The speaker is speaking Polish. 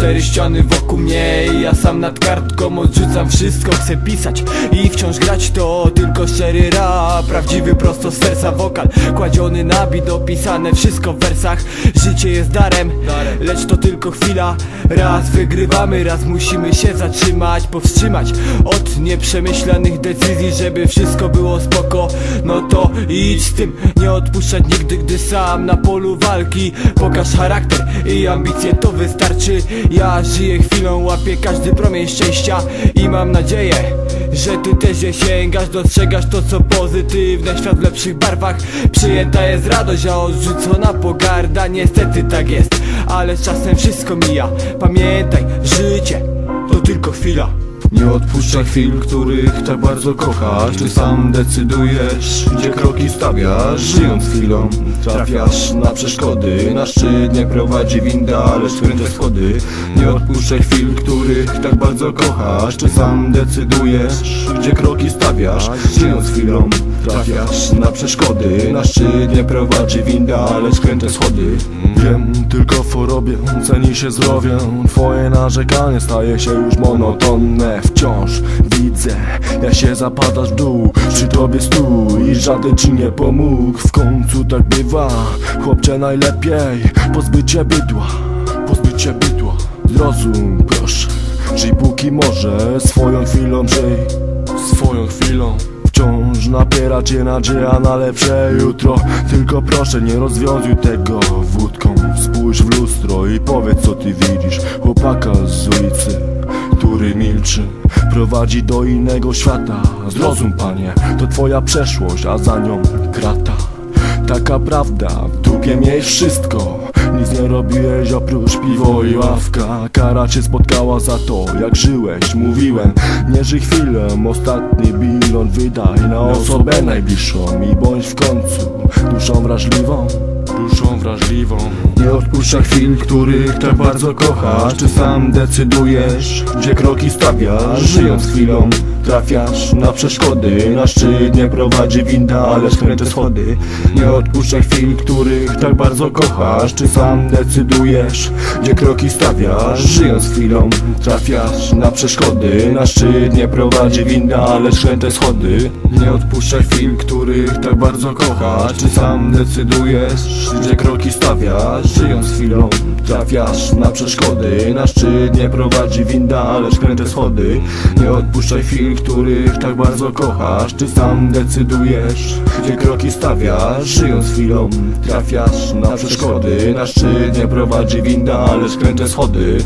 cztery ściany wokół mnie I ja sam nad kartką odrzucam wszystko Chcę pisać i wciąż grać to tylko szczery rap. Prawdziwy prosto z serca wokal Kładziony na bit, opisane wszystko w wersach. Życie jest darem, lecz to tylko chwila. Raz wygrywamy, raz musimy się zatrzymać Powstrzymać od nieprzemyślanych decyzji Żeby wszystko było spoko. No to idź z tym, nie odpuszczać nigdy Gdy sam na polu walki. Pokaż charakter i ambicje, to wystarczy Ja żyję chwilą, łapię każdy promień szczęścia I mam nadzieję że ty też je sięgasz, dostrzegasz to co pozytywne Świat w lepszych barwach. Przyjęta jest radość, a odrzucona pogarda Niestety tak jest, ale z czasem wszystko mija. Pamiętaj, życie to tylko chwila Nie odpuszczaj chwil, których tak bardzo kochasz. Ty sam decydujesz, gdzie kroki stawiasz? Żyjąc chwilą, trafiasz na przeszkody. Na szczyt nie prowadzi winda, lecz skręte schody. Nie odpuszczaj chwil, których tak bardzo kochasz. Ty sam decydujesz, gdzie kroki stawiasz? Żyjąc chwilą, trafiasz na przeszkody. Na szczyt nie prowadzi winda, lecz skręte schody. Wiem tylko w ceni się zdrowie Twoje narzekanie staje się już monotonne Wciąż widzę, jak się zapadasz w dół Przy tobie stół i żaden ci nie pomógł. W końcu tak bywa, chłopcze najlepiej Pozbycie bydła, pozbycie bydła. Zrozum proszę, żyj póki może Swoją chwilą żyj, swoją chwilą. Wciąż napiera cię nadzieja na lepsze jutro. Tylko proszę nie rozwiązuj tego wódką. Spójrz w lustro i powiedz co ty widzisz. Chłopaka z ulicy, milczy Prowadzi do innego świata. Zrozum panie, to twoja przeszłość, a za nią krata. Taka prawda, w dupie miej wszystko. Nic nie robiłeś oprócz piwo i ławka. Kara cię spotkała za to, jak żyłeś Mówiłem, nie żyj chwilę Ostatni bilon wydaj na osobę najbliższą I bądź w końcu duszą wrażliwą Duszą wrażliwą. Nie odpuszczaj chwil, których tak bardzo kochasz. Czy sam decydujesz, gdzie kroki stawiasz? Żyjąc chwilą, trafiasz na przeszkody. Na szczyt nie prowadzi winda, ale skręte schody. Nie odpuszczaj chwil, których tak bardzo kochasz. Czy sam decydujesz, gdzie kroki stawiasz? Żyjąc chwilą, trafiasz na przeszkody. Na szczyt nie prowadzi winda, ale skręte schody. Nie odpuszczaj chwil, których tak bardzo kochasz. Czy sam decydujesz, gdzie kroki stawiasz? Żyjąc chwilą, trafiasz na przeszkody. Na szczyt nie prowadzi winda, ale skręte schody. Nie odpuszczaj chwil, których tak bardzo kochasz. Ty sam decydujesz, gdzie kroki stawiasz? Żyjąc chwilą, trafiasz na przeszkody. Na szczyt nie prowadzi winda, ale skręte schody